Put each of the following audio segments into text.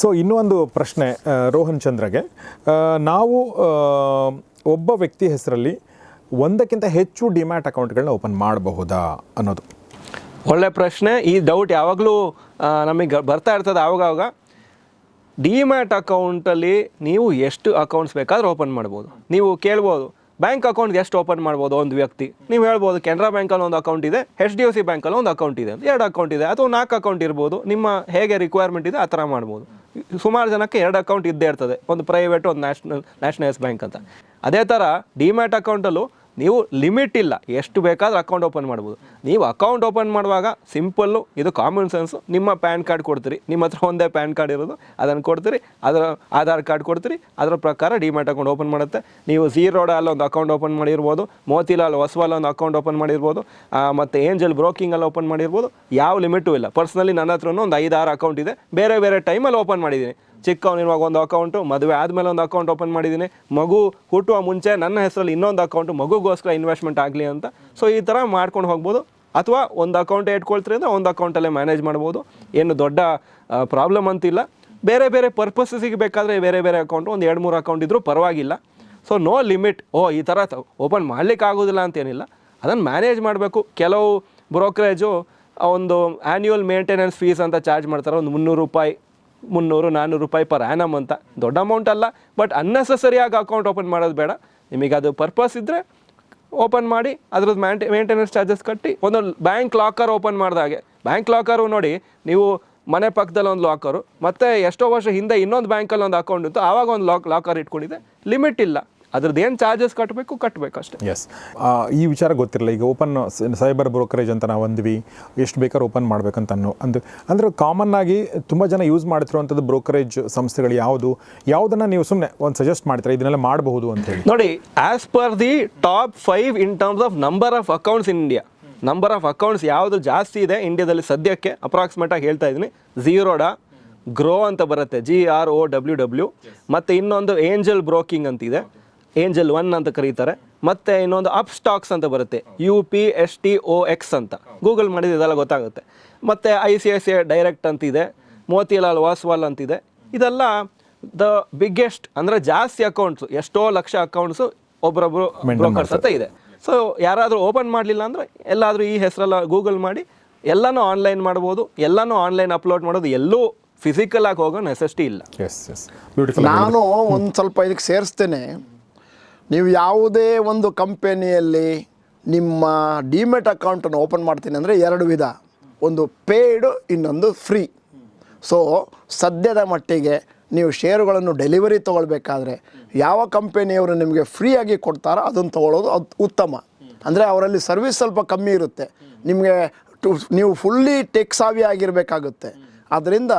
So ಇನ್ನೊಂದು ಪ್ರಶ್ನೆ ರೋಹನ್ ಚಂದ್ರಗೆ. ನಾವು ಒಬ್ಬ ವ್ಯಕ್ತಿ ಹೆಸರಲ್ಲಿ ಒಂದಕ್ಕಿಂತ ಹೆಚ್ಚು ಡಿಮ್ಯಾಟ್ ಅಕೌಂಟ್ಗಳನ್ನ ಓಪನ್ ಮಾಡಬಹುದಾ ಅನ್ನೋದು. ಒಳ್ಳೆ ಪ್ರಶ್ನೆ. ಈ ಡೌಟ್ ಯಾವಾಗಲೂ ನಮಗೆ ಬರ್ತಾ ಇರ್ತದೆ ಆವಾಗ ಆವಾಗ ಡಿಮ್ಯಾಟ್ ಅಕೌಂಟಲ್ಲಿ ನೀವು ಎಷ್ಟು ಅಕೌಂಟ್ಸ್ ಬೇಕಾದ್ರೆ ಓಪನ್ ಮಾಡ್ಬೋದು. ನೀವು ಕೇಳ್ಬೋದು, ಬ್ಯಾಂಕ್ ಅಕೌಂಟ್ ಎಷ್ಟು ಓಪನ್ ಮಾಡ್ಬೋದು ಒಂದು ವ್ಯಕ್ತಿ. ನೀವು ಹೇಳ್ಬೋದು, ಕೆನರಾ ಬ್ಯಾಂಕಲ್ಲಿ ಒಂದು ಅಕೌಂಟ್ ಇದೆ, ಎಚ್ ಡಿ ಎಫ್ ಸಿ ಬ್ಯಾಂಕಲ್ಲಿ ಒಂದು ಅಕೌಂಟ್ ಇದೆ, ಎರಡು ಅಕೌಂಟ್ ಇದೆ, ಅಥವಾ ನಾಲ್ಕು ಅಕೌಂಟ್ ಇರ್ಬೋದು. ನಿಮ್ಮ ಹೇಗೆ ರಿಕ್ವೈರ್ಮೆಂಟ್ ಇದೆ, ಆ ಥರ ಮಾಡ್ಬೋದು. ಸುಮಾರು ಜನಕ್ಕೆ ಎರಡು ಅಕೌಂಟ್ ಇದ್ದೇ ಇರ್ತದೆ. ಒಂದು ಪ್ರೈವೇಟ್ ಒಂದು ನ್ಯಾಷನಲ್ ನ್ಯಾಷನಲೈಸ್ ಬ್ಯಾಂಕ್ ಅಂತ. ಅದೇ ಥರ ಡಿಮ್ಯಾಟ್ ಅಕೌಂಟಲ್ಲೂ ನೀವು ಲಿಮಿಟ್ ಇಲ್ಲ. ಎಷ್ಟು ಬೇಕಾದರೂ ಅಕೌಂಟ್ ಓಪನ್ ಮಾಡ್ಬೋದು. ನೀವು ಅಕೌಂಟ್ ಓಪನ್ ಮಾಡುವಾಗ ಸಿಂಪಲ್ಲು ಇದು ಕಾಮನ್ ಸೆನ್ಸು. ನಿಮ್ಮ ಪ್ಯಾನ್ ಕಾರ್ಡ್ ಕೊಡ್ತೀರಿ. ನಿಮ್ಮ ಹತ್ರ ಒಂದೇ ಪ್ಯಾನ್ ಕಾರ್ಡ್ ಇರೋದು. ಅದನ್ನು ಕೊಡ್ತೀರಿ. ಅದರ ಆಧಾರ್ ಕಾರ್ಡ್ ಕೊಡ್ತೀರಿ. ಅದರ ಪ್ರಕಾರ ಡಿಮ್ಯಾಟ್ ಅಕೌಂಟ್ ಓಪನ್ ಮಾಡುತ್ತೆ. ನೀವು ಝೀರೋಡಲ್ಲಿ ಒಂದು ಅಕೌಂಟ್ ಓಪನ್ ಮಾಡಿರ್ಬೋದು. ಮೋತಿಲಾಲ್, ಹೊಸವಾಲ್ ಒಂದು ಅಕೌಂಟ್ ಓಪನ್ ಮಾಡಿರ್ಬೋದು. ಮತ್ತು ಏಂಜಲ್ ಬ್ರೋಕಿಂಗಲ್ಲಿ ಓಪನ್ ಮಾಡಿರ್ಬೋದು. ಯಾವ ಲಿಮಿಟು ಇಲ್ಲ. ಪರ್ಸ್ನಲಿ ನನ್ನ ಹತ್ರನೂ ಒಂದು ಐದಾರು ಅಕೌಂಟ್ ಇದೆ. ಬೇರೆ ಬೇರೆ ಟೈಮಲ್ಲಿ ಓಪನ್ ಮಾಡಿದ್ದೀನಿ. ಚಿಕ್ಕವನಿರುವಾಗ ಒಂದು ಅಕೌಂಟು ಮದುವೆ ಆದಮೇಲೆ ಒಂದು ಅಕೌಂಟ್ ಓಪನ್ ಮಾಡಿದ್ದೀನಿ. ಮಗು ಹುಟ್ಟುವ ಮುಂಚೆ ನನ್ನ ಹೆಸರಲ್ಲಿ ಇನ್ನೊಂದು ಅಕೌಂಟು ಮಗುಗೋಸ್ಕರ ಇನ್ವೆಸ್ಟ್ಮೆಂಟ್ ಆಗಲಿ ಅಂತ. ಸೊ ಈ ಥರ ಮಾಡ್ಕೊಂಡು ಹೋಗ್ಬೋದು. ಅಥವಾ ಒಂದು ಅಕೌಂಟ್ ಇಟ್ಕೊಳ್ತೀರಿ ಅಂದರೆ ಒಂದು ಅಕೌಂಟಲ್ಲೇ ಮ್ಯಾನೇಜ್ ಮಾಡ್ಬೋದು. ಏನು ದೊಡ್ಡ ಪ್ರಾಬ್ಲಮ್ ಅಂತಿಲ್ಲ. ಬೇರೆ ಬೇರೆ ಪರ್ಪಸಸ್ಸಿಗೆ ಬೇಕಾದರೆ ಬೇರೆ ಬೇರೆ ಅಕೌಂಟು ಒಂದು ಎರಡು ಮೂರು ಅಕೌಂಟ್ ಇದ್ದರೂ ಪರವಾಗಿಲ್ಲ. ಸೊ ನೋ ಲಿಮಿಟ್ ಓ, ಈ ಥರ ಓಪನ್ ಮಾಡ್ಲಿಕ್ಕೆ ಆಗೋದಿಲ್ಲ ಅಂತೇನಿಲ್ಲ. ಅದನ್ನು ಮ್ಯಾನೇಜ್ ಮಾಡಬೇಕು. ಕೆಲವು ಬ್ರೋಕರೇಜು ಒಂದು ಆ್ಯನ್ಯುವಲ್ ಮೇಂಟೆನೆನ್ಸ್ ಫೀಸ್ ಅಂತ ಚಾರ್ಜ್ ಮಾಡ್ತಾರೆ. ಒಂದು ಮುನ್ನೂರು ರೂಪಾಯಿ. ಮುನ್ನೂರು ನಾನ್ನೂರು ರೂಪಾಯಿ ಪರ್ ಆ್ಯನಮ್ ಅಂತ. ದೊಡ್ಡ ಅಮೌಂಟ್ ಅಲ್ಲ ಬಟ್ ಅನ್ನೆಸಸರಿಯಾಗಿ ಅಕೌಂಟ್ ಓಪನ್ ಮಾಡೋದು ಬೇಡ. ನಿಮಗೆ ಅದು ಪರ್ಪಸ್ ಇದ್ದರೆ ಓಪನ್ ಮಾಡಿ, ಅದ್ರದ್ದು ಮ್ಯಾಂಟೆ ಮೇಂಟೆನೆನ್ಸ್ ಚಾರ್ಜಸ್ ಕಟ್ಟಿ, ಒಂದು ಬ್ಯಾಂಕ್ ಲಾಕರ್ ಓಪನ್ ಮಾಡಿದಾಗೆ ಬ್ಯಾಂಕ್ ಲಾಕರು ನೋಡಿ, ನೀವು ಮನೆ ಪಕ್ಕದಲ್ಲಿ ಒಂದು ಲಾಕರು ಮತ್ತು ಎಷ್ಟೋ ವರ್ಷ ಹಿಂದೆ ಇನ್ನೊಂದು ಬ್ಯಾಂಕಲ್ಲಿ ಒಂದು ಅಕೌಂಟ್ ಇತ್ತು, ಆವಾಗ ಒಂದು ಲಾಕ್ ಲಾಕರ್ ಇಟ್ಕೊಂಡಿದೆ ಲಿಮಿಟ್ ಇಲ್ಲ. ಅದ್ರದ್ದು ಏನು ಚಾರ್ಜಸ್ ಕಟ್ಟಬೇಕು ಕಟ್ಟಬೇಕು ಅಷ್ಟೇ. ಎಸ್ ಈ ವಿಚಾರ ಗೊತ್ತಿರಲ್ಲ ಈಗ ಓಪನ್ ಸೈಬರ್ ಬ್ರೋಕರೇಜ್ ಅಂತ ನಾವು ಅಂದ್ವಿ ಎಷ್ಟು ಬೇಕಾದ್ರೂ ಓಪನ್ ಮಾಡ್ಬೇಕಂತ ಅನ್ನೋ ಅಂದು ಅಂದರೆ ಕಾಮನ್ ಆಗಿ ತುಂಬ ಜನ ಯೂಸ್ ಮಾಡ್ತಿರುವಂಥದ್ದು ಬ್ರೋಕರೇಜ್ ಸಂಸ್ಥೆಗಳು ಯಾವುದು ಯಾವುದನ್ನು ನೀವು ಸುಮ್ಮನೆ ಒಂದು ಸಜೆಸ್ಟ್ ಮಾಡ್ತೀರಾ ಇದನ್ನೆಲ್ಲ ಮಾಡಬಹುದು ಅಂತ ಹೇಳಿ? ನೋಡಿ as per the top five in terms of number of accounts in India number of accounts ಯಾವುದು ಜಾಸ್ತಿ ಇದೆ ಇಂಡಿಯಾದಲ್ಲಿ ಸದ್ಯಕ್ಕೆ ಅಪ್ರಾಕ್ಸಿಮೇಟ್ ಆಗಿ ಹೇಳ್ತಾ ಇದ್ದೀನಿ. ಝೀರೋಡಾ ಗ್ರೋ ಅಂತ ಬರುತ್ತೆ G R O W W ಮತ್ತು ಇನ್ನೊಂದು ಏಂಜಲ್ ಬ್ರೋಕಿಂಗ್ ಅಂತಿದೆ. ಏಂಜಲ್ ಒನ್ ಅಂತ ಕರೀತಾರೆ. ಮತ್ತೆ ಇನ್ನೊಂದು ಅಪ್ ಸ್ಟಾಕ್ಸ್ ಅಂತ ಬರುತ್ತೆ. U P S T O X ಅಂತ. ಗೂಗಲ್ ಮಾಡಿದ ಇದೆಲ್ಲ ಗೊತ್ತಾಗುತ್ತೆ. ಮತ್ತು I C I C I direct ಅಂತಿದೆ. ಮೋತಿಲಾಲ್ ವಾಸ್ವಾಲ್ ಅಂತಿದೆ. ಇದೆಲ್ಲ ದ ಬಿಗ್ಗೆಸ್ಟ್ ಅಂದರೆ ಜಾಸ್ತಿ ಅಕೌಂಟ್ಸು ಎಷ್ಟೋ ಲಕ್ಷ ಅಕೌಂಟ್ಸು ಒಬ್ಬರೊಬ್ಬರು ಬ್ರೋಕರ್ಸ್ ಅಂತ ಇದೆ. ಸೊ ಯಾರಾದರೂ ಓಪನ್ ಮಾಡಲಿಲ್ಲ ಅಂದರೆ ಎಲ್ಲಾದರೂ ಈ ಹೆಸರೆಲ್ಲ ಗೂಗಲ್ ಮಾಡಿ ಎಲ್ಲನೂ ಆನ್ಲೈನ್ ಮಾಡ್ಬೋದು ಎಲ್ಲನೂ ಆನ್ಲೈನ್ ಅಪ್ಲೋಡ್ ಮಾಡೋದು ಎಲ್ಲೂ ಫಿಸಿಕಲ್ ಆಗಿ ಹೋಗೋ ನೆಸೆಸಿಟಿ ಇಲ್ಲ. ಎಸ್ ಎಸ್ ನಾನು ಒಂದು ಸ್ವಲ್ಪ ಇದಕ್ಕೆ ಸೇರಿಸ್ತೇನೆ. ನೀವು ಯಾವುದೇ ಒಂದು ಕಂಪೆನಿಯಲ್ಲಿ ನಿಮ್ಮ ಡಿಮೆಟ್ ಅಕೌಂಟನ್ನು ಓಪನ್ ಮಾಡ್ತೀನಿ ಅಂದರೆ ಎರಡು ವಿಧ. ಒಂದು ಪೇಯ್ಡು, ಇನ್ನೊಂದು ಫ್ರೀ. ಸೊ ಸದ್ಯದ ಮಟ್ಟಿಗೆ ನೀವು ಶೇರುಗಳನ್ನು ಡೆಲಿವರಿ ತೊಗೊಳ್ಬೇಕಾದ್ರೆ ಯಾವ ಕಂಪೆನಿಯವರು ನಿಮಗೆ ಫ್ರೀಯಾಗಿ ಕೊಡ್ತಾರೋ ಅದನ್ನು ತೊಗೊಳ್ಳೋದು ಅದು ಉತ್ತಮ. ಅಂದರೆ ಅವರಲ್ಲಿ ಸರ್ವಿಸ್ ಸ್ವಲ್ಪ ಕಮ್ಮಿ ಇರುತ್ತೆ. ನಿಮಗೆ ಟು, ನೀವು ಫುಲ್ಲಿ ಟೆಕ್ಸಾವಿ ಆಗಿರಬೇಕಾಗುತ್ತೆ. ಆದ್ದರಿಂದ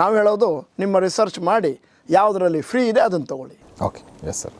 ನಾವು ಹೇಳೋದು ನಿಮ್ಮ ರಿಸರ್ಚ್ ಮಾಡಿ, ಯಾವುದರಲ್ಲಿ ಫ್ರೀ ಇದೆ ಅದನ್ನು ತೊಗೊಳ್ಳಿ. Okay yes sir